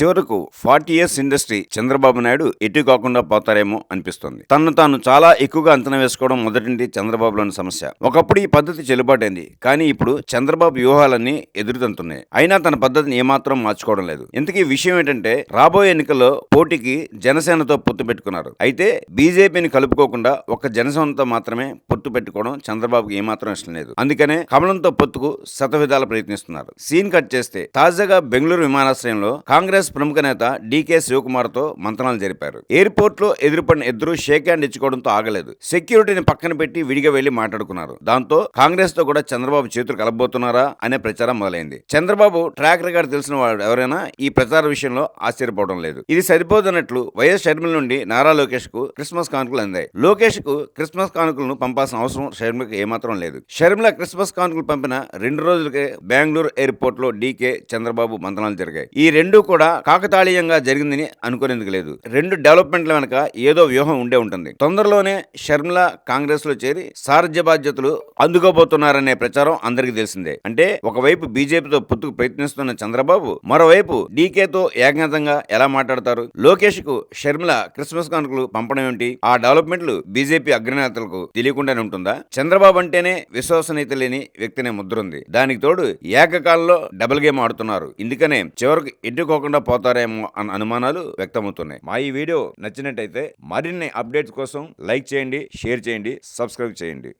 చివరకు forty years industry Chandrababu Naidu ఎటు కాకుండా పోతారేమో అనిపిస్తుంది. తను తాను చాలా ఎక్కువగా అంచనా వేసుకోవడం మొదటింటి చంద్రబాబులోని సమస్య. ఒకప్పుడు ఈ పద్ధతి చెల్లుబాటైంది కానీ ఇప్పుడు చంద్రబాబు వ్యూహాలన్నీ ఎదురుతంతున్నాయి అయినా తన పద్ధతిని ఏమాత్రం మార్చుకోవడం లేదు. ఇంతకీ విషయం ఏంటంటే రాబోయే ఎన్నికల్లో పోటీకి జనసేనతో పొత్తు పెట్టుకున్నారు. అయితే బీజేపీని కలుపుకోకుండా ఒక్క జనసేనతో మాత్రమే పొత్తు పెట్టుకోవడం చంద్రబాబుకి ఏమాత్రం ఇష్టం లేదు. అందుకనే కమలంతో పొత్తుకు శతవిధాల ప్రయత్నిస్తున్నారు. సీన్ కట్ చేస్తే తాజాగా బెంగళూరు విమానాశ్రయంలో కాంగ్రెస్ ప్రముఖ నేత డీకే శివకుమార్తో మంతనాలు మంత్రాలు జరిపారు. ఎయిర్పోర్ట్లో ఎదురుపడిన ఇద్దరు షేక్ హ్యాండ్ ఇచ్చుకోవడంతో ఆగలేదు. సెక్యూరిటీని పక్కన పెట్టి విడిగా వెళ్ళి మాట్లాడుకున్నారు. దాంతో కాంగ్రెస్తో కూడా చంద్రబాబు చేతులు కలబోతున్నారా అనే ప్రచారం మొదలైంది. చంద్రబాబు ట్రాక్ రికార్డ్ తెలిసిన వాడు ఎవరైనా ఈ ప్రచార విషయంలో ఆశ్చర్యపోవడం లేదు. ఇది సరిపోతున్నట్లు వైఎస్ షర్మిల నుండి నారా లోకేష్కు క్రిస్మస్ కానుకలు అందాయి. లోకేష్కు క్రిస్మస్ కానుకలను పంపాల్సిన అవసరం షర్మిలకు ఏమాత్రం లేదు. షర్మిల క్రిస్మస్ కానుకలు పంపిన రెండు రోజులకే బెంగళూరు ఎయిర్పోర్ట్లో డీకే చంద్రబాబు మంత్రాలు జరిగాయి. ఈ రెండు కూడా కాకతాళీయంగా జరిగిందని అనుకునేందుకు లేదు. రెండు డెవలప్మెంట్ల వెనక ఏదో వ్యూహం ఉండే ఉంటుంది. తొందరలోనే షర్మిల కాంగ్రెస్లో చేరి సారథ్య బాధ్యతలు అందుకోబోతున్నారనే ప్రచారం అందరికీ తెలిసిందే. అంటే ఒకవైపు బీజేపీతో పొత్తుకు ప్రయత్నిస్తున్న చంద్రబాబు మరోవైపు డీకేతో ఏకగతంగా ఎలా మాట్లాడతారు? లోకేష్కు షర్మిల క్రిస్మస్ కానుకలు పంపడం ఏమిటి? ఆ డెవలప్మెంట్లు బీజేపీ అగ్రనేతలకు తెలియకుండానే ఉంటుందా? చంద్రబాబు అంటేనే విశ్వసనీయత లేని వ్యక్తినే ముద్రుంది దానికి తోడు ఏకకాలంలో డబుల్ గేమ్ ఆడుతున్నారు. ఇందుకనే చివరికి ఎడ్డుకోకుండా పోతారేమో అన్న అనుమానాలు వ్యక్తమవుతున్నాయి. మా ఈ వీడియో నచ్చినట్టయితే మరిన్ని అప్డేట్స్ కోసం లైక్ చేయండి షేర్ చేయండి సబ్స్క్రైబ్ చేయండి.